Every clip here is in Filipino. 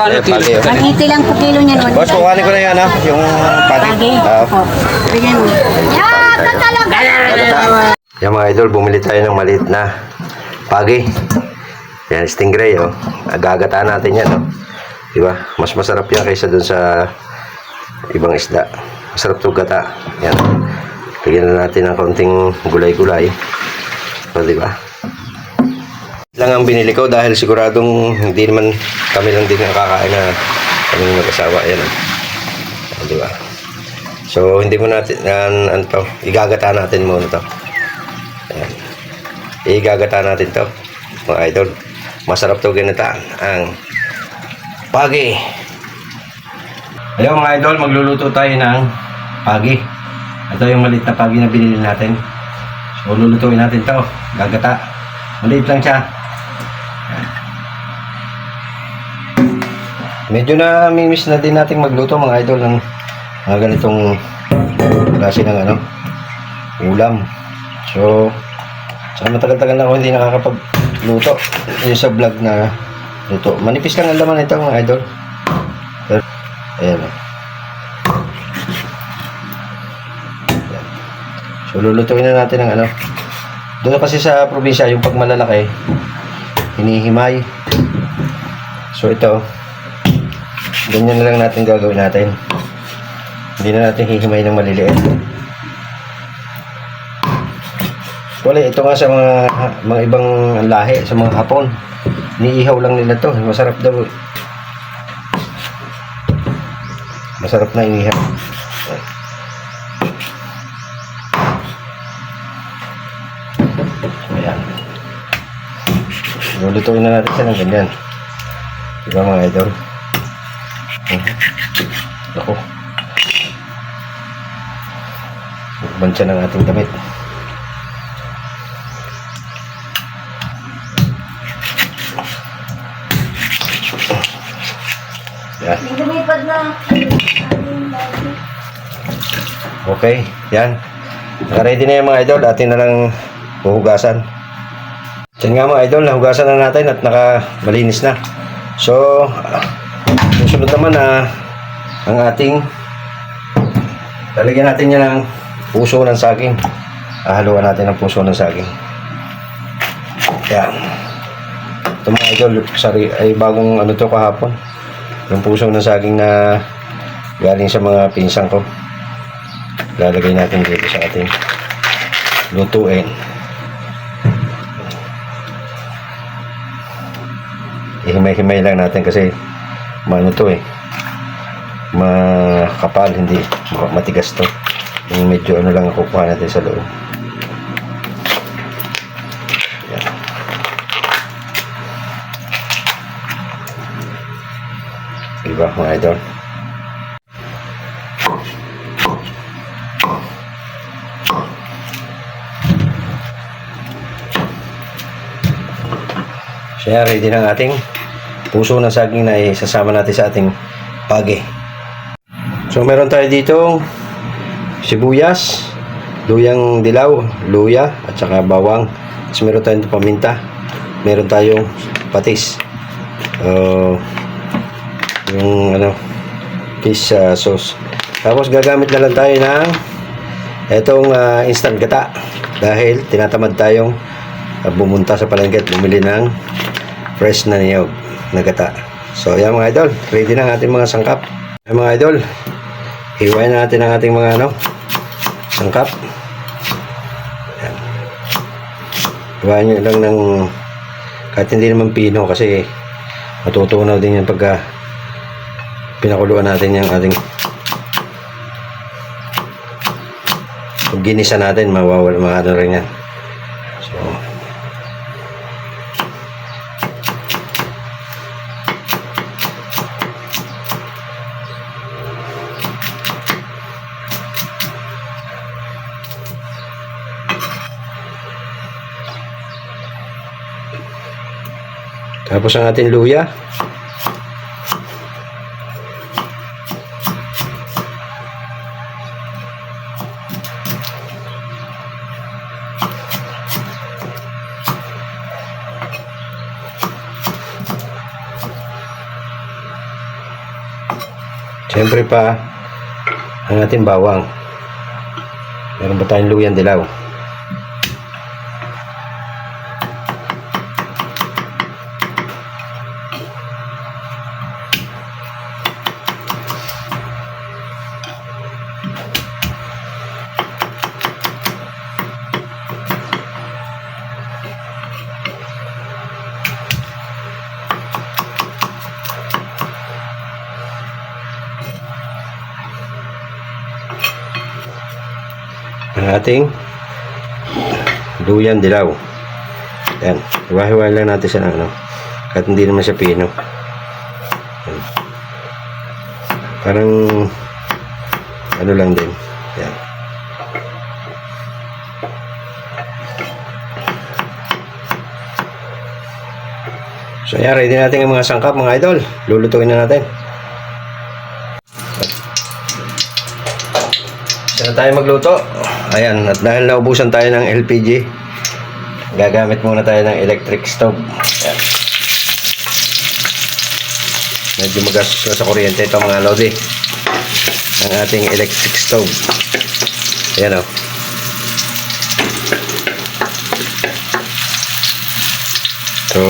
Magkano Eh, kilo? oh. 180 lang po kilo niyan. Boss, kukuhanin ko na yan, ha? Yung pagi. Pagi. Ah, Opo. Bigyan mo. Yan, tatalaga. Yan mga idol, bumili tayo ng maliit na pagi. Yan, stingray, oh. Agagataan natin yan, oh. Diba? Mas masarap yan kaysa dun sa ibang isda. Masarap to gata. Yan. Lagyan na natin ng kaunting gulay-gulay. So, diba? Lang ang binili ko dahil siguradong hindi naman kami lang din ang kakain na kami mag-asawa. Yan, oh. Oh, diba? So, hindi mo natin, yan, ano to, igagata natin muna to. Ayan. Igagata natin to, mga idol. Masarap to ginataan. Ang pagi. Hello mga idol, magluluto tayo ng pagi. Ito yung maliit na pagi na binili natin. So, lulutuin natin to. Gagata. Maliit lang siya. Medyo na mimiss na din nating magluto mga idol ng mga ganitong klase ng ano, ulam. So, sa matagal-tagal na ako hindi nakakapagluto yung sa vlog na luto. Manipis lang ang laman nito mga idol. Pero, ayan o. Ayan. So, lulutuin na natin ang ano. Doon kasi sa probinsya, yung pag malalaki, hinihimay. So, ito, ganyan na lang natin gagawin natin. Hindi na natin hihimay ng maliliit. Wala, ito nga sa mga mga ibang lahi, sa mga hapon. Niihaw lang nila to. Masarap daw. eh. Masarap na inihaw. Lulutuin na natin siya ng ganyan. Diba mga idol? Ako. Bansya ng ating damit. Yan. Okay, yan. Naka-ready na yung mga idol. Atin na lang huhugasan. Yan nga mga idol, nahugasan na natin at naka-malinis na. So, ah, susunod naman na ang ating lalagyan natin yan ng puso ng saging. Ahaluan natin ang puso ng saging. Yan. Ito mga idol, sari, ay bagong ano to kahapon. Yung puso ng saging na galing sa mga pinsang ko lalagay natin dito sa ating lutuin ihimay-himay lang natin kasi maano to eh. Makapal hindi matigas to. Yung medyo ano lang ang kukuha natin sa loob. Yan. diba mga idol? Siya, ready ang ating puso ng saging na isasama natin sa ating pagi. So, meron tayo dito sibuyas, luyang dilaw, luya, at saka bawang. Tapos meron tayong paminta. Meron tayong patis. Uh, yung ano, fish uh, sauce. Tapos gagamit na lang tayo ng itong uh, instant gata. Dahil tinatamad tayong uh, bumunta sa palengke bumili ng fresh na niyog na gata. So, yan mga idol. Ready na ang ating mga sangkap. Yan mga idol. Hiwain na natin ang ating mga ano, sangkap. Yan. Hiwain nyo lang ng kahit hindi naman pino kasi matutunaw din yan pagka pinakuluan natin yung ating pag ginisa natin mawawala mga ano rin yan. Tapos ang ating luya. Siyempre pa, ang ating bawang. Meron ba tayong luyang dilaw? Ating duyan dilaw. Yan. Hiwa-hiwain lang natin siya ng ano. Kahit hindi naman siya pino. Yan. Parang ano lang din. Yan. So yan, ready natin ang mga sangkap mga idol. Lulutuin na natin. Saan na tayo magluto? Ayan, at dahil naubusan tayo ng LPG, gagamit muna tayo ng electric stove. Ayan. Medyo magastos sa kuryente ito mga lodi. Ang ating electric stove. Ayan o. So,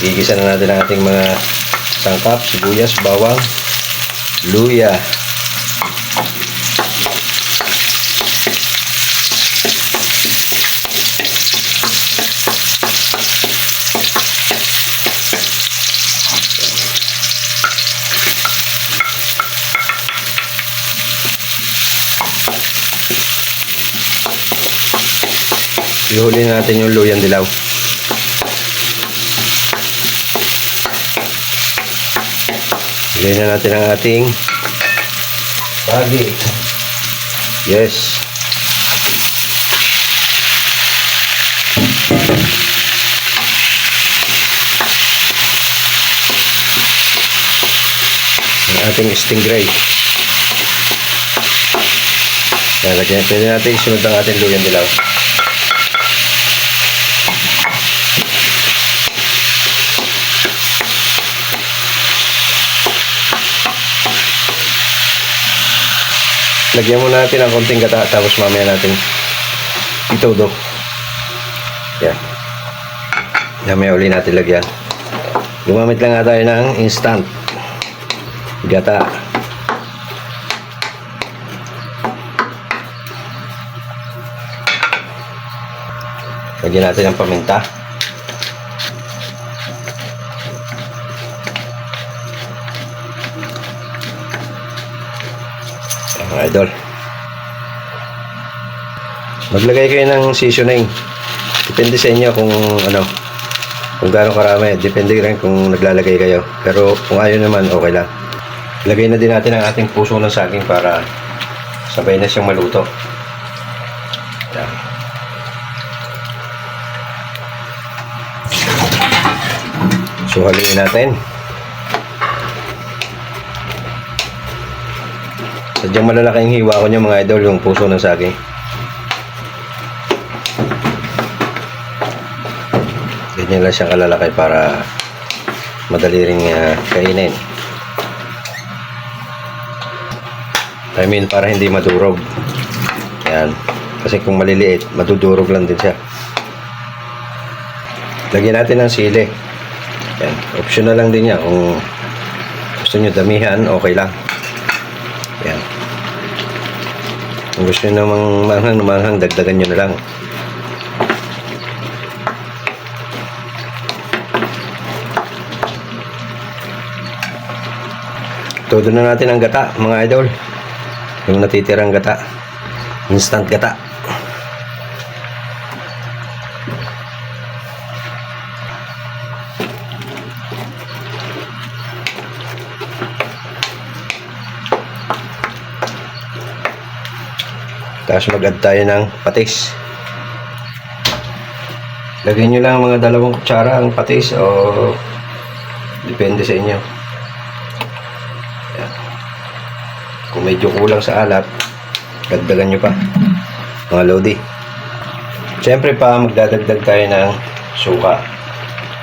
gigisa na natin ang ating mga sangkap, sibuyas, bawang, luya, Ihuli natin yung luyang dilaw. Ilagay na natin ang ating pagi. Yes. Ang ating stingray. Lalagyan, pwede natin isunod ang ating luyang dilaw. Lagyan muna natin ng konting gata tapos mamaya natin itudo. Yan. Mamaya uli natin lagyan. Gumamit lang nga tayo ng instant gata. Lagyan natin ng paminta. Idol. Maglagay kayo ng seasoning. Depende sa inyo kung ano, kung gaano karami. Depende rin kung naglalagay kayo. Pero kung ayaw naman, okay lang. Lagay na din natin ang ating puso ng saging para sabay na siyang maluto. Ayan. So, haluin natin. Sadyang malalaking hiwa ko niya mga idol, yung puso ng saging. Ganyan lang siyang kalalaki para madali ring ah, kainin. I mean, para hindi madurog. Yan. Kasi kung maliliit, madudurog lang din siya. Lagyan natin ng sili. Yan. Optional lang din yan. Kung gusto nyo damihan, okay lang. Yan. Kung gusto nyo namang manghang, manghang, dagdagan nyo na lang. Todo na natin ang gata, mga idol. Yung natitirang gata. Instant gata. Tapos mag-add tayo ng patis. Lagyan nyo lang mga dalawang kutsara ang patis o depende sa inyo. Kung medyo kulang sa alat, dagdagan nyo pa. Mga lodi. Siyempre pa, magdadagdag tayo ng suka.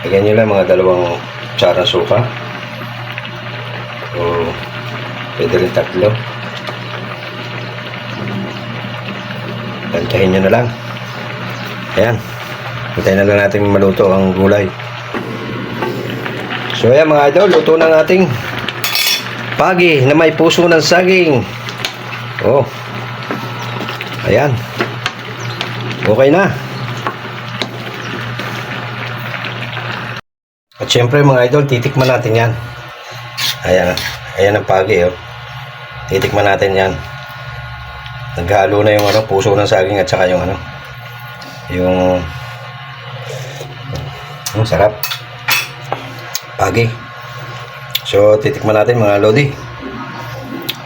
Lagyan nyo lang mga dalawang kutsara suka. O Pwede rin tatlo. Pantahin nyo na lang. Ayan. Hintayin na lang natin maluto ang gulay. So ayan mga idol, luto ng ating pagi na may puso ng saging. Oh. Ayan. Okay na. At syempre mga idol, titikman natin yan. Ayan. Ayan ang pagi oh. Titikman natin yan. Naghalo na yung ano, puso ng saging at saka yung ano, yung ang sarap. Pagi. So, titikman natin mga lodi.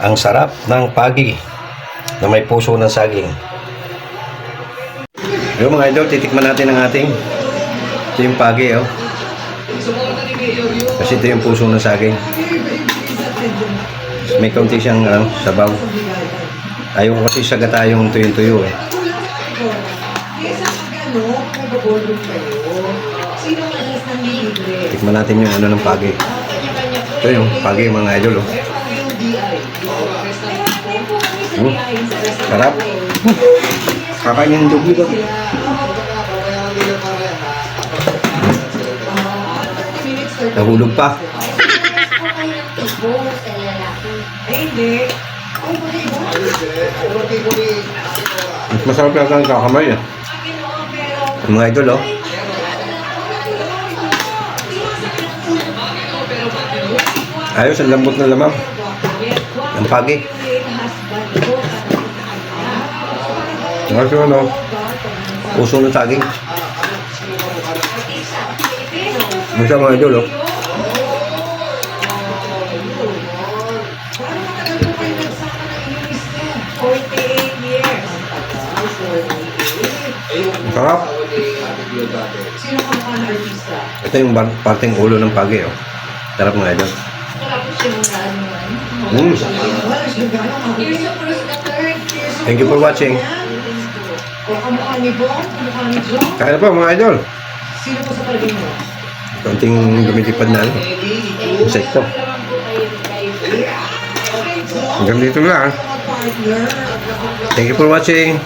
Ang sarap ng pagi na may puso ng saging. Yung mga idol, titikman natin ang ating ito yung pagi, oh. Kasi ito yung puso ng saging. May kaunti siyang ano, sabaw. Ayaw kasi sagata yung tuyo-tuyo eh. Tikman natin yung ano ng pagi. Ito yung pagi mga idol oh. Hmm. Sarap. Kakain yung dugli ko. Nahulog pa. Mas masarap lang ang kakamay ah. Mga idol oh. Ayos, ang lambot ng lamang. Ang pagi. Ayos yung ano. Puso ng saging. Masa mga idol, oh. Sarap. Ito yung parteng ulo ng pagi, oh. Sarap mga idol. Mm. Thank you for watching. Kaya mga idol. Sino po palagay mo? Konting lumilipad na ano. Insekto. Hanggang dito lang. Thank you for watching.